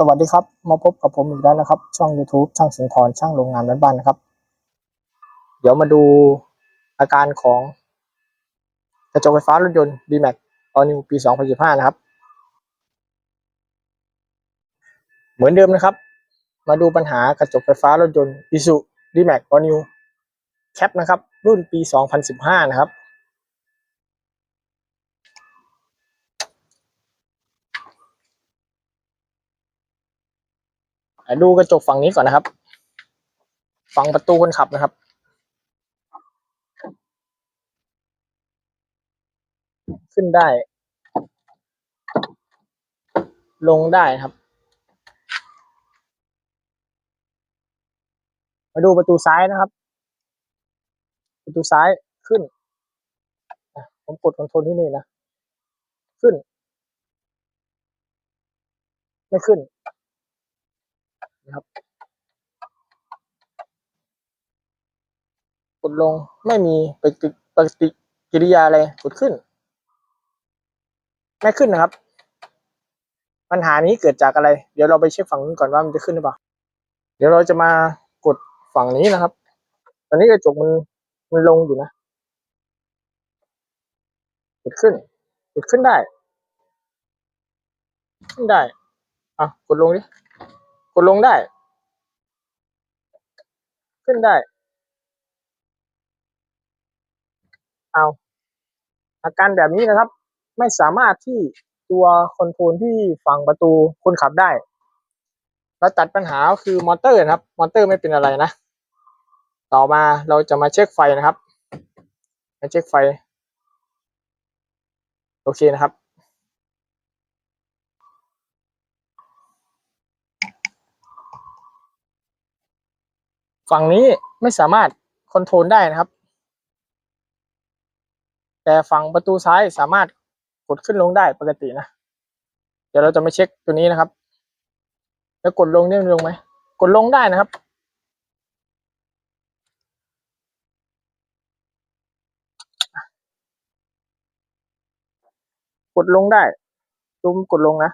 สวัสดีครับ มาพบกับผมอีกแล้วนะครับ ช่อง YouTube ช่างสิงห์ทรช่างโรงงานบ้านๆนะครับ เดี๋ยวมาดูอาการของกระจกไฟฟ้ารถยนต์ D-Max All New ปี 2015นะครับ เหมือนเดิมนะครับ มาดูปัญหากระจกไฟฟ้ารถยนต์ Isuzu D-Max All New Cap นะครับ รุ่นปี 2015 นะครับ ดูกระจกฝั่งนี้ก่อนนะครับ ฝั่งประตูคนขับนะครับ ขึ้นได้ ลงได้ครับ มาดูประตูซ้ายนะครับ ประตูซ้ายขึ้น ผมกดคอนโทรลที่นี่นะ ขึ้น ไม่ขึ้น นะครับ กดลงไม่มีปฏิปฏิกิริยาอะไรกดขึ้น ไม่ขึ้นนะครับ ปัญหานี้เกิดจากอะไร เดี๋ยวเราไปเช็คฝั่งนู้นก่อนว่ามันจะขึ้นหรือเปล่า เดี๋ยวเราจะมากดฝั่งนี้นะครับ ตอนนี้กระจกมันมันลงอยู่นะกดขึ้นกดขึ้นได้ ขึ้นได้ อะ กดลงดิ ดลงได้ ขึ้นได้ เอา อาการแบบนี้นะครับ ไม่สามารถที่ตัวคอนโทรลที่ฝั่งประตูคนขับได้ เราตัดปัญหาคือมอเตอร์นะครับ มอเตอร์ไม่เป็นอะไรนะ ต่อมาเราจะมาเช็คไฟนะครับ มาเช็คไฟ โอเคนะครับ ฝั่งนี้ไม่สามารถคอนโทรลได้นะครับ แต่ฝั่งประตูซ้ายสามารถกดขึ้นลงได้ปกตินะ เดี๋ยวเราจะมาเช็คตัวนี้นะครับ แล้วกดลงได้ลงไหม กดลงได้นะครับ กดลงได้ดูมันกดลงนะ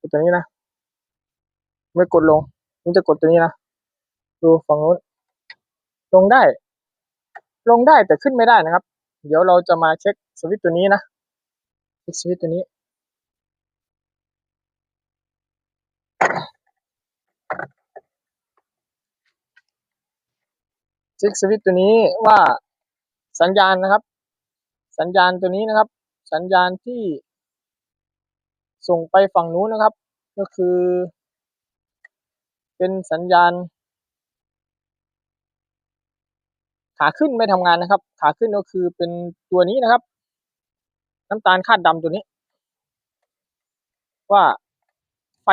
กดตัวนี้นะ ไม่กดลงมันจะกดตัวนี้นะ ดูฝั่งนู้น ลงได้ ลงได้แต่ขึ้นไม่ได้นะครับ เดี๋ยวเราจะมาเช็คสวิตตัวนี้นะเช็คสวิตตัวนี้ เช็คสวิตตัวนี้ว่าสัญญาณนะครับ สัญญาณตัวนี้นะครับ สัญญาณที่ส่งไปฝั่งนู้นนะครับ ก็คือ เป็นสัญญาณ ขาขึ้นไม่ทำงานนะครับ ขาขึ้นก็คือเป็นตัวนี้นะครับ น้ำตาลคาดดำตัวนี้ ว่าไฟ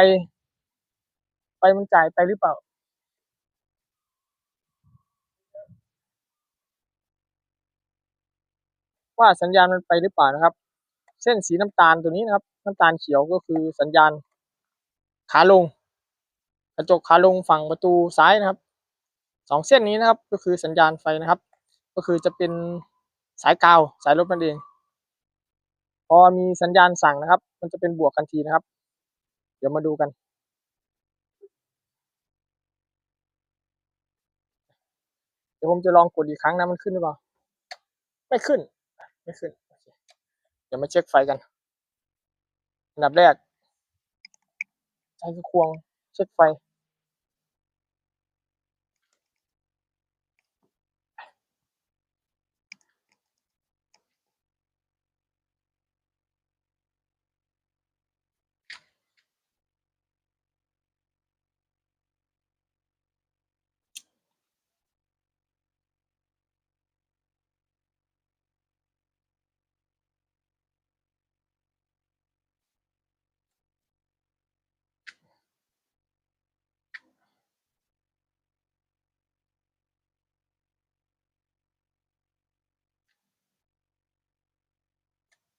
ไฟมันจ่ายไปหรือเปล่า ว่าสัญญาณมันไปหรือเปล่านะครับ เส้นสีน้ำตาลตัวนี้นะครับ น้ำตาลเขียวก็คือสัญญาณขาลง กระจกขาลงฝั่งประตูซ้ายนะครับ สองเส้นนี้นะครับ ก็คือสัญญาณไฟนะครับ ก็คือจะเป็นสายกาวสายลบนั่นเอง พอมีสัญญาณสั่งนะครับ มันจะเป็นบวกทันทีนะครับ เดี๋ยวมาดูกัน เดี๋ยวผมจะลองกดอีกครั้งนะมันขึ้นหรือเปล่า ไม่ขึ้น ไม่ขึ้น เดี๋ยวมาเช็คไฟกัน อันดับแรกใช้คือควงเช็คไฟ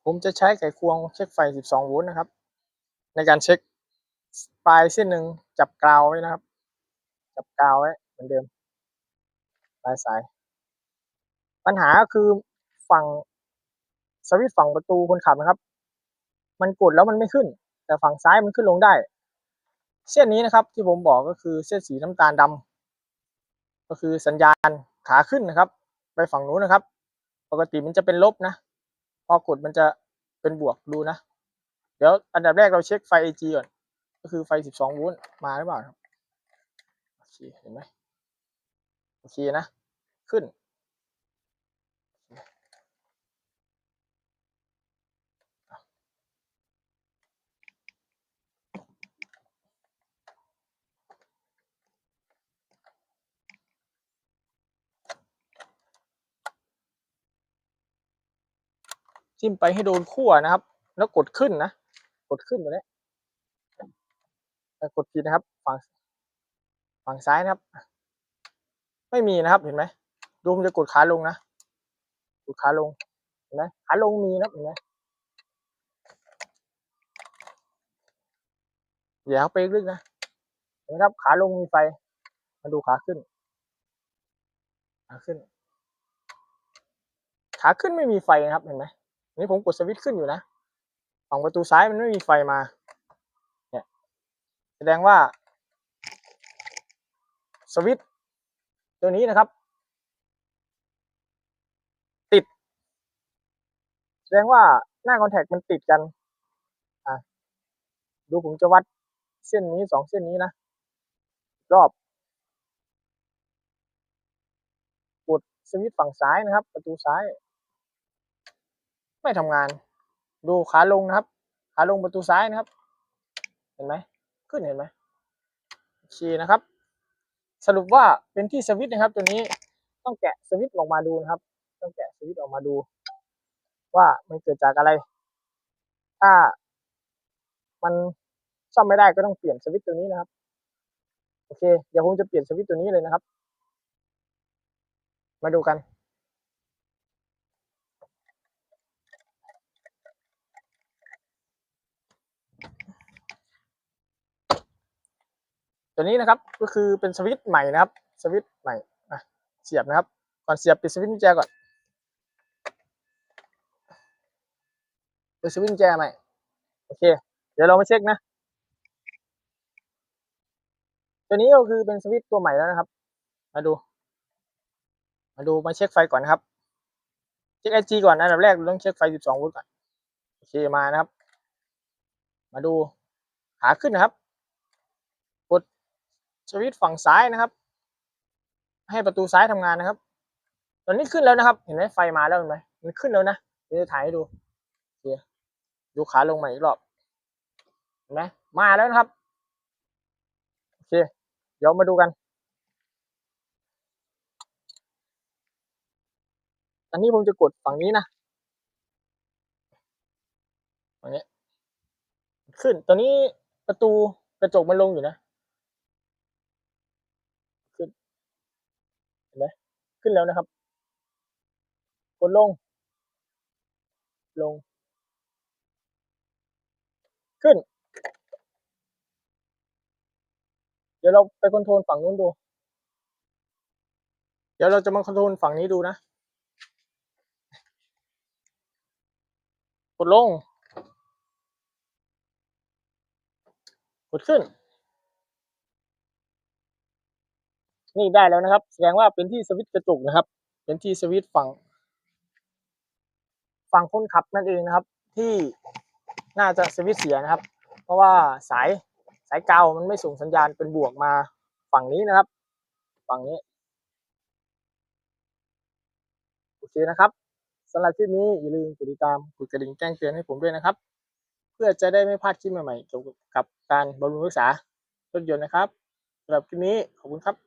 ผมจะใช้ไขควงเช็คไฟ 12 โวลต์นะครับ ในการเช็คปลายเส้นหนึ่งจับกาวไว้นะครับ จับกาวไว้เหมือนเดิมปลายสาย ปัญหาก็คือฝั่งสวิตช์ฝั่งประตูคนขับนะครับ มันกดแล้วมันไม่ขึ้น แต่ฝั่งซ้ายมันขึ้นลงได้ เส้นนี้นะครับ ที่ผมบอกก็คือเส้นสีน้ำตาลดำก็คือสัญญาณขาขึ้นนะครับ ไปฝั่งนู้นนะครับ ปกติมันจะเป็นลบนะ พอกดมันจะเป็นบวกดูนะ เดี๋ยวอันดับแรกเราเช็คไฟ AG ก่อน ก็คือไฟ 12 โวลต์มาหรือเปล่าครับ โอเค เห็นไหมโอเคนะ ขึ้น จิ้มไปให้โดนขั้วนะครับ แล้วกดขึ้นนะ กดขึ้นตัวนี้แต่กดผิดนะครับ ฝั่งฝั่งซ้ายนะครับ ไม่มีนะครับเห็นไหมดูมันจะกดขาลงนะกดขาลงเห็นไหมขาลงมีนะเห็นไหมอย่าเข้าไปลึกนะเห็นไหมครับ ขาลงมีไฟมาดูขาขึ้นขาขึ้น ขาขึ้นไม่มีไฟนะครับเห็นไหม นี่ผมกดสวิตช์ขึ้นอยู่นะฝั่งประตูซ้ายมันไม่มีไฟมา เนี่ย แสดงว่า สวิตช์ตัวนี้นะครับ ติด แสดงว่าหน้าคอนแทคมันติดกัน อะ ดูผมจะวัดเส้นนี้สองเส้นนี้นะ รอบกดสวิตช์ฝั่งซ้ายนะครับ ประตูซ้าย ไม่ทำงาน ดูขาลงนะครับ ขาลงประตูซ้ายนะครับ เห็นไหมขึ้นเห็นไหมโอเคนะครับ สรุปว่าเป็นที่สวิตช์นะครับ ตัวนี้ต้องแกะสวิตช์ออกมาดูนะครับ ต้องแกะสวิตช์ออกมาดู ว่ามันเกิดจากอะไร ถ้า มันซ่อมไม่ได้ก็ต้องเปลี่ยนสวิตช์ตัวนี้นะครับโอเค เดี๋ยวผมจะเปลี่ยนสวิตช์ตัวนี้เลยนะครับ มาดูกัน ตัวนี้นะครับก็คือเป็นสวิตช์ใหม่นะครับสวิตช์ใหม่เสียบนะครับ ก่อนเสียบปิดสวิตช์กุญแจก่อนปิดสวิตช์กุญแจใหม่โอเค เดี๋ยวเรามาเช็คนะ ตัวนี้ก็คือเป็นสวิตช์ตัวใหม่แล้วนะครับ มาดู มาดูมาเช็คไฟก่อนนะครับเช็คไอจีก่อนอันดับแรกเราต้องเช็คไฟ 12 โวลต์ก่อนโอเคมานะครับ มาดูขาขึ้นนะครับ สวิตช์ฝั่งซ้ายนะครับ ให้ประตูซ้ายทำงานนะครับ ตอนนี้ขึ้นแล้วนะครับ เห็นไหมไฟมาแล้วเห็นไหมมันขึ้นแล้วนะเดี๋ยวจะถ่ายให้ดูโอเคดูขาลงใหม่อีกรอบเห็นไหมมาแล้วนะครับโอเคเดี๋ยวมาดูกันอันนี้ผมจะกดฝั่งนี้นะฝั่งนี้ขึ้นตอนนี้ประตูกระจกมันลงอยู่นะ ขึ้น เห็นไหม ขึ้นแล้วนะครับ กดลง ลง ขึ้น เดี๋ยวเราไปคอนโทรลฝั่งนู้นดู เดี๋ยวเราจะมาคอนโทรลฝั่งนี้ดูนะ กดลง กดขึ้น นี่ได้แล้วนะครับ แสดงว่าเป็นที่สวิตช์กระจกนะครับ เป็นที่สวิตช์ฝั่ง ฝั่งคนขับนั่นเองนะครับ ที่น่าจะสวิตช์เสียนะครับ เพราะว่าสายสายเกามันไม่ส่งสัญญาณเป็นบวกมาฝั่งนี้นะครับ ฝั่งนี้โอเคนะครับสำหรับคลิปนี้อย่าลืมกดติดตามกดกระดิ่งแจ้งเตือนให้ผมด้วยนะครับ เพื่อจะได้ไม่พลาดคลิปใหม่ๆเกี่ยวกับการบำรุงรักษารถยนต์นะครับสำหรับคลิปนี้ขอบคุณครับ